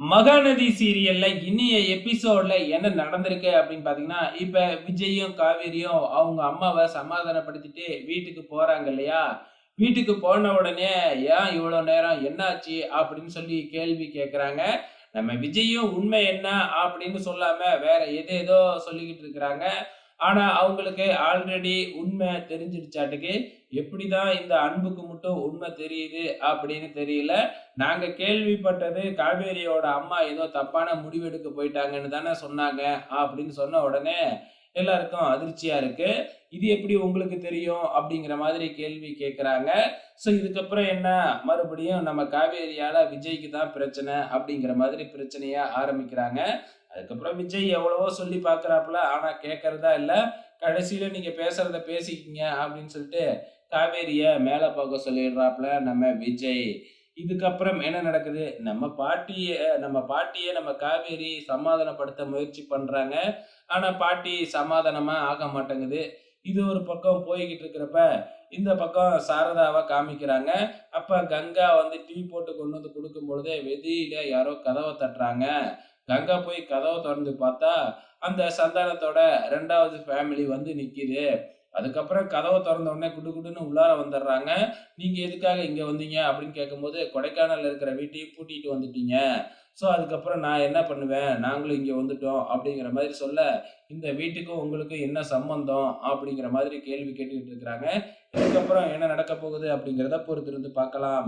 மகாநதி சீரியல்ல இன்னைய எபிசோட்ல என்ன நடந்திருக்கு அப்படின்னு பாத்தீங்கன்னா இப்ப விஜயும் காவேரியும் அவங்க அம்மாவை சமாதானப்படுத்திட்டு வீட்டுக்கு போறாங்க இல்லையா? வீட்டுக்கு போன உடனே ஏன் இவ்வளவு நேரம் என்னாச்சு? அப்படின்னு சொல்லி கேள்வி கேட்குறாங்க நம்ம விஜயும் உண்மை என்ன அப்படின்னு சொல்லாம வேற எதேதோ சொல்லிக்கிட்டு இருக்கிறாங்க. ஆனா அவங்களுக்கு ஆல்ரெடி உண்மை தெரிஞ்சிருச்சாட்டுக்கு எப்படிதான் இந்த அன்புக்கு மட்டும் உண்மை தெரியுது அப்படின்னு தெரியல. நாங்க கேள்விப்பட்டது காவேரியோட அம்மா ஏதோ தப்பான முடிவெடுக்க போயிட்டாங்கன்னு தானே சொன்னாங்க அப்படின்னு சொன்ன உடனே எல்லாருக்கும் அதிர்ச்சியா இருக்கு. இது எப்படி உங்களுக்கு தெரியும் அப்படிங்கிற மாதிரி கேள்வி கேட்குறாங்க ஸோ இதுக்கப்புறம் என்ன? மறுபடியும் நம்ம காவேரியால விஜய்க்கு தான் பிரச்சனை அப்படிங்கிற மாதிரி பிரச்சனையா ஆரம்பிக்கிறாங்க. அதுக்கப்புறம் விஜய் எவ்வளவோ சொல்லி பார்க்குறாப்புல ஆனா கேட்கறதா இல்லை. கடைசியில நீங்க பேசுறத பேசிக்கிங்க அப்படின்னு சொல்லிட்டு காவேரிய மேலே பார்க்க சொல்லிடுறாப்புல நம்ம விஜய். இதுக்கப்புறம் என்ன நடக்குது? நம்ம பாட்டிய நம்ம பாட்டியை நம்ம காவேரி சமாதானப்படுத்த முயற்சி பண்றாங்க. ஆனா பாட்டி சமாதானமா ஆக மாட்டேங்குது. இது ஒரு பக்கம் போய்கிட்டு இருக்கிறப்ப இந்த பக்கம் சாரதாவை காமிக்கிறாங்க. அப்ப கங்கா வந்து டீ போட்டு கொண்டு வந்து கொடுக்கும் பொழுதே வெளியில யாரோ கதவை தட்டுறாங்க. கங்கா போய் கதவை திறந்து பார்த்தா அந்த சந்தானத்தோட ரெண்டாவது ஃபேமிலி வந்து நிக்குது. அதுக்கப்புறம் கதவை திறந்த உடனே குடு குடுன்னு உள்ளார வந்துடுறாங்க. நீங்க எதுக்காக இங்க வந்தீங்க? அப்படின்னு கேட்கும்போது கொடைக்கானல் இருக்கிற வீட்டையும் பூட்டிட்டு வந்துட்டீங்க. ஸோ அதுக்கப்புறம் நான் என்ன பண்ணுவேன்? நாங்களும் இங்கே வந்துட்டோம் அப்படிங்கிற மாதிரி சொல்ல இந்த வீட்டுக்கும் உங்களுக்கும் என்ன சம்பந்தம்? அப்படிங்கிற மாதிரி கேள்வி கேட்டுக்கிட்டு இருக்கிறாங்க. இதுக்கப்புறம் என்ன நடக்க போகுது அப்படிங்கிறத பொறுத்திருந்து பார்க்கலாம்.